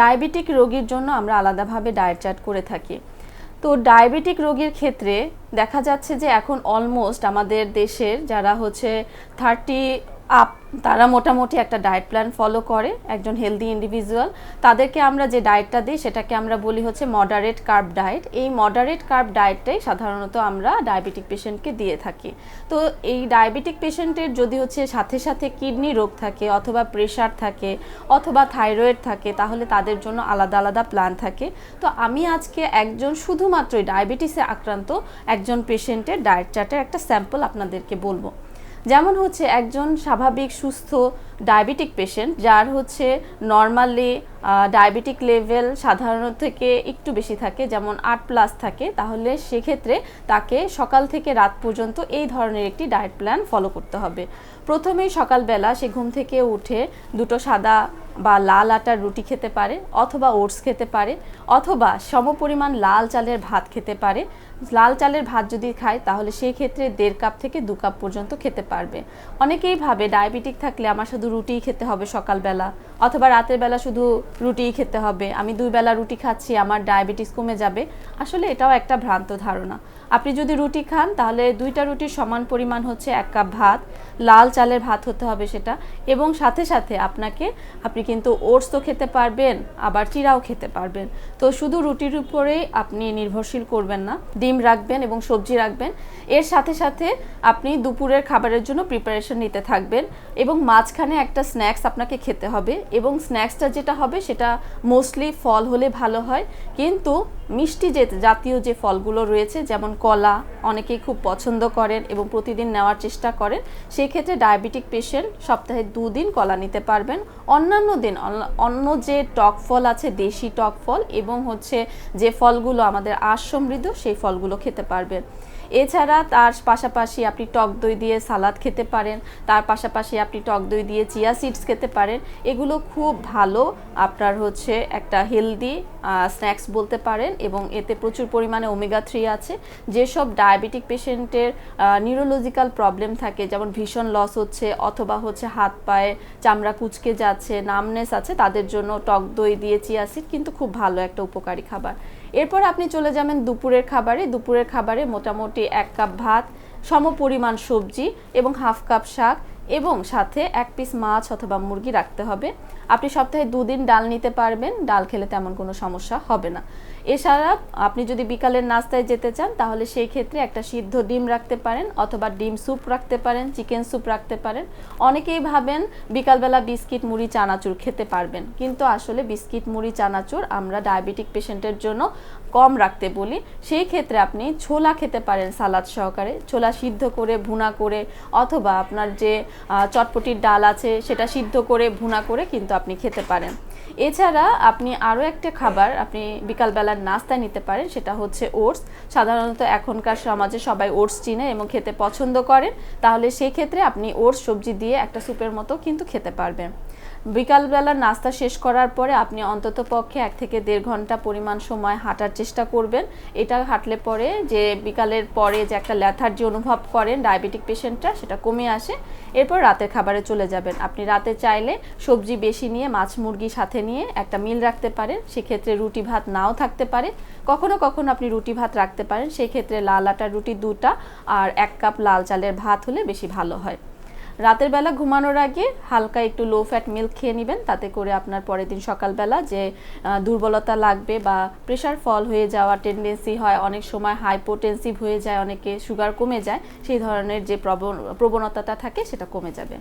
Diabetic রোগীর জন্য আমরা আলাদাভাবে ডায়েট চার্ট করে থাকি। তো ডায়াবেটিক রোগীর ক্ষেত্রে দেখা যাচ্ছে যে এখন অলমোস্ট আমাদের দেশের যারা হচ্ছে থার্টি আপ, তারা মোটামুটি একটা ডায়েট প্ল্যান ফলো করে, একজন হেলদি ইন্ডিভিজুয়াল তাদেরকে আমরা যে ডায়েটটা দিই, সেটাকে আমরা বলি হচ্ছে মডারেট কার্ব ডায়েট এই মডারেট কার্ব ডায়েটটাই সাধারণত আমরা ডায়াবেটিক পেশেন্টকে দিয়ে থাকি। তো এই ডায়াবেটিক পেশেন্টের যদি হচ্ছে সাথে সাথে কিডনি রোগ থাকে, অথবা প্রেশার থাকে, অথবা থাইরয়েড থাকে, তাহলে তাদের জন্য আলাদা আলাদা প্ল্যান থাকে। তো আমি আজকে একজন শুধুমাত্রই ডায়াবেটিসে আক্রান্ত, একজন পেশেন্টের ডায়েট চার্টের একটা স্যাম্পল আপনাদেরকে বলব। যেমন হচ্ছে একজন স্বাভাবিক সুস্থ ডায়াবেটিক পেশেন্ট যার হচ্ছে নর্মালি ডায়াবেটিক লেভেল সাধারণ থেকে একটু বেশি থাকে, যেমন আট প্লাস থাকে, তাহলে সেক্ষেত্রে তাকে সকাল থেকে রাত পর্যন্ত এই ধরনের একটি ডায়েট প্ল্যান ফলো করতে হবে। প্রথমেই সকালবেলা সে ঘুম থেকে উঠে দুটো সাদা বা লাল আটার রুটি খেতে পারে, অথবা ওটস খেতে পারে, অথবা সমপরিমাণ লাল চালের ভাত খেতে পারে। লাল চালের ভাত যদি খায়, তাহলে সেই ক্ষেত্রে দেড় কাপ থেকে দু কাপ পর্যন্ত খেতে পারবে। অনেকেই ভাবে ডায়াবেটিক থাকলে আমার শুধু রুটিই খেতে হবে সকালবেলা, অথবা রাতের বেলা শুধু রুটিই খেতে হবে। আমি দুই বেলা রুটি খাচ্ছি, আমার ডায়াবেটিস কমে যাবে। আসলে এটাও একটা ভ্রান্ত ধারণা। আপনি যদি রুটি খান, তাহলে দুইটা রুটির সমান পরিমাণ হচ্ছে এক কাপ ভাত, লাল চালের ভাত হতে হবে সেটা, এবং সাথে সাথে আপনাকে, আপনি কিন্তু ওটস তো খেতে পারবেন, আবার চিরাও খেতে পারবেন। তো শুধু রুটির উপরেই আপনি নির্ভরশীল করবেন না, ডিম রাখবেন এবং সবজি রাখবেন। এর সাথে সাথে আপনি দুপুরের খাবারের জন্য প্রিপারেশন নিতে থাকবেন এবং মাঝখানে একটা স্ন্যাক্স আপনাকে খেতে হবে এবং স্ন্যাক্সটা যেটা হবে সেটা মোস্টলি ফল হলে ভালো হয়। কিন্তু মিষ্টি যে জাতীয় যে ফলগুলো রয়েছে, যেমন কলা অনেকেই খুব পছন্দ করেন এবং প্রতিদিন নেওয়ার চেষ্টা করেন সেই ক্ষেত্রে ডায়াবেটিক পেশেন্ট সপ্তাহে দুদিন কলা নিতে পারবেন। অন্যান্য দিন অন্য- যে টক ফল আছে, দেশি টক ফল এবং হচ্ছে যে ফলগুলো আমাদের আঁশ সমৃদ্ধ সেই ফলগুলো খেতে পারবেন। এছাড়া তার পাশাপাশি আপনি টক দই দিয়ে সালাদ খেতে পারেন, তার পাশাপাশি আপনি টক দই দিয়ে চিয়া সিডস খেতে পারেন। এগুলো খুব ভালো আপনার হচ্ছে একটা হেলদি স্ন্যাক্স বলতে পারেন এবং এতে প্রচুর পরিমাণে ওমেগা থ্রি আছে। যেসব ডায়াবেটিক পেশেন্টের নিউরোলজিক্যাল প্রবলেম থাকে, যেমন ভীষণ লস হচ্ছে, অথবা হচ্ছে হাত পায়ে চামড়া কুচকে যাচ্ছে নামনেস আছে, তাদের জন্য টক দই দিয়ে চিয়াসিড কিন্তু খুব ভালো একটা উপকারী খাবার। এরপর আপনি চলে যাবেন দুপুরের খাবারে। দুপুরের খাবারে মোটামুটি এক কাপ ভাত সম পরিমাণ সবজি এবং হাফ কাপ শাক। এবং সাথে এক পিস মাছ অথবা মুরগি রাখতে হবে। আপনি সপ্তাহে দুদিন ডাল নিতে পারবেন, ডাল খেলে তেমন কোনো সমস্যা হবে না। এছাড়া আপনি যদি বিকালের নাস্তায় যেতে চান, তাহলে সেই ক্ষেত্রে একটা সিদ্ধ ডিম রাখতে পারেন অথবা ডিম স্যুপ রাখতে পারেন, চিকেন স্যুপ রাখতে পারেন। অনেকেই ভাবেন বিকালবেলা বিস্কিট, মুড়ি, চানাচুর খেতে পারবেন। কিন্তু আসলে বিস্কিট, মুড়ি, চানাচুর আমরা ডায়াবেটিক পেশেন্টের জন্য কম রাখতে বলি। সেই ক্ষেত্রে আপনি ছোলা খেতে পারেন সালাদ সহকারে। ছোলা সিদ্ধ করে, ভুনা করে অথবা আপনার যে চটপটির ডাল আছে সেটা সিদ্ধ করে ভুনা করে কিন্তু আপনি খেতে পারেন। এছাড়া আপনি আরও একটা খাবার আপনি বিকালবেলার নাস্তায় নিতে পারেন, সেটা হচ্ছে ওটস। সাধারণত এখনকার সমাজে সবাই ওটস চিনে এবং খেতে পছন্দ করেন। তাহলে সেই ক্ষেত্রে আপনি ওটস, সবজি দিয়ে একটা স্যুপের মতো কিন্তু খেতে পারবেন। বিকালবেলার নাস্তা শেষ করার পরে আপনি অন্তত পক্ষে এক থেকে দেড় ঘণ্টা পরিমাণ সময় হাঁটার চেষ্টা করবেন। এটা হাঁটলে পরে যে বিকালের পরে যে একটা ল্যাথার্জি অনুভব করেন ডায়াবেটিক পেশেন্টরা, সেটা কমে আসে। এরপর রাতের খাবারে চলে যাবেন। আপনি রাতে চাইলে সবজি বেশি নিয়ে মাছ, মুরগি সাথে নিয়ে একটা মিল রাখতে পারেন, সেক্ষেত্রে রুটি ভাত নাও থাকতে পারে। কখনো কখনো আপনি রুটি ভাত রাখতে পারেন সেই ক্ষেত্রে লাল আটার রুটি দুটা আর এক কাপ লাল চালের ভাত হলে বেশি ভালো হয়। রাতের বেলা ঘুমানোর আগে হালকা একটু লো ফ্যাট মিল্ক খেয়ে নেবেন, তাতে করে আপনার পরের দিন সকালবেলা যে দুর্বলতা লাগবে বা প্রেশার ফল হয়ে যাওয়া টেন্ডেন্সি হয়, অনেক সময় হাইপোটেন্সিভ হয়ে যায়, অনেকে সুগার কমে যায়, সেই ধরনের যে প্রবণ- প্রবণতাটা থাকে সেটা কমে যাবে।